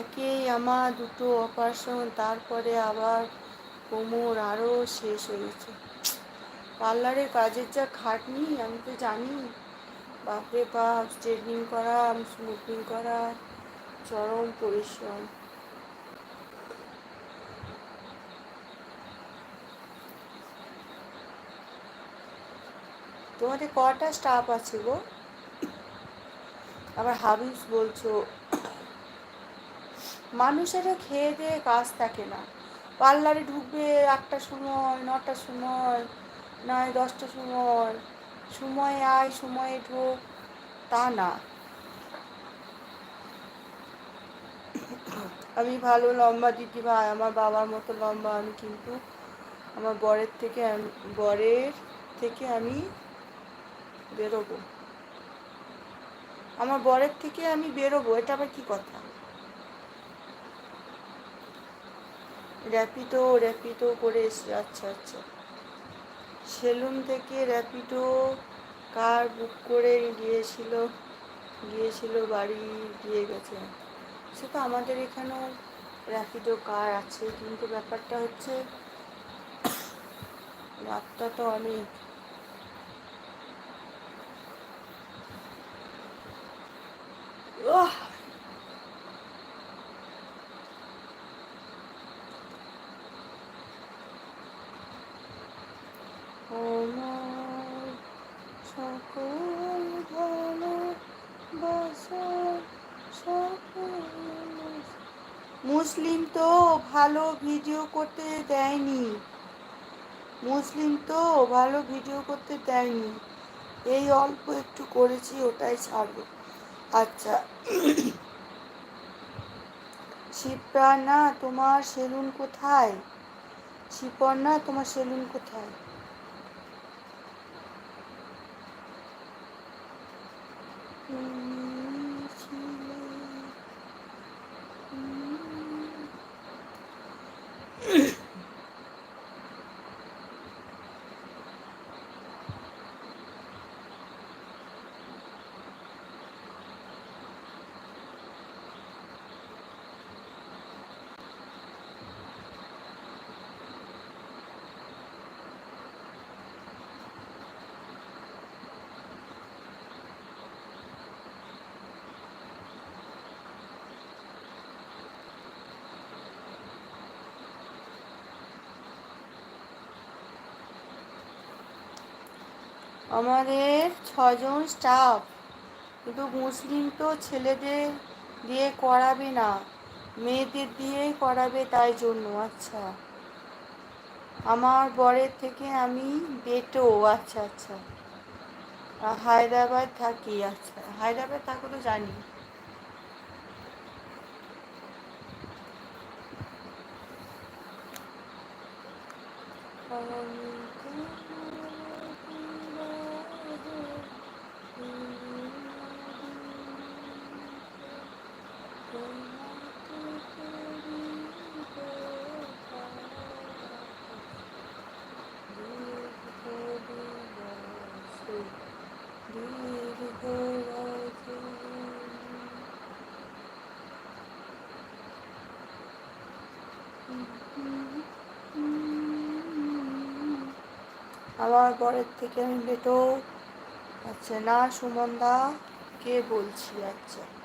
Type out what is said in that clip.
একেই আমার দুটো অপারেশন তারপরে আবার কোমর আরও শেষ হয়েছে পার্লারে কাজের যা খাটনি, আমি তো জানি। বাপরে বাপ স্ট্রেটনিং করা স্মুথনিং করা, চরম পরিশ্রম। তোমাদের কটা স্টাফ আছে গো? আবার হাবিস বলছো। মানুষেরও খেয়ে দিয়ে কাজ থাকে না। পার্লারে ঢুকবে আটটার সময়, নটার সময়, নয় দশটার সময় সময় আয়, সময়ে ঢোক, তা না। আমি ভালো লম্বা দিদি ভাই, আমার বাবার মতো লম্বা আমি কিন্তু আমার বরের থেকে বরের থেকে আমি বেরোবো। আমার বরের থেকে আমি বেরোবো, এটা আবার কি কথা? র্যাপিডো র্যাপিডো করে এসে আচ্ছা আচ্ছা। সেলুন থেকে র্যাপিডো কার বুক করে গিয়েছিল গিয়েছিল, বাড়ি দিয়ে গেছে। সে তো আমাদের এখানেও র্যাপিডো কার আছে, কিন্তু ব্যাপারটা হচ্ছে, রাতটা তো অনেক। সকল মুসলিম তো ভালো ভিডিও করতে দেয়নি। মুসলিম তো ভালো ভিডিও করতে দেয়নি। এই অল্প একটু করেছি, ওটাই ছাড়বো। আচ্ছা। শিবপ্রাণা তোমার সেলুন কোথায়? শিপর্ণা তোমার সেলুন কোথায়? Mm. আমাদের ছজন স্টাফ কিন্তু মুসলিম তো ছেলেদের দিয়ে করাবে না, মেয়েদের দিয়েই করাবে তাই জন্য। আচ্ছা আমার বরের থেকে আমি বেটো। আচ্ছা আচ্ছা হায়দ্রাবাদ থাকি। আচ্ছা হায়দ্রাবাদ থাকো তো জানি। আমার পরের থেকে আমি বেটো আচ্ছা না সুমন দা কে বলছি? আচ্ছা।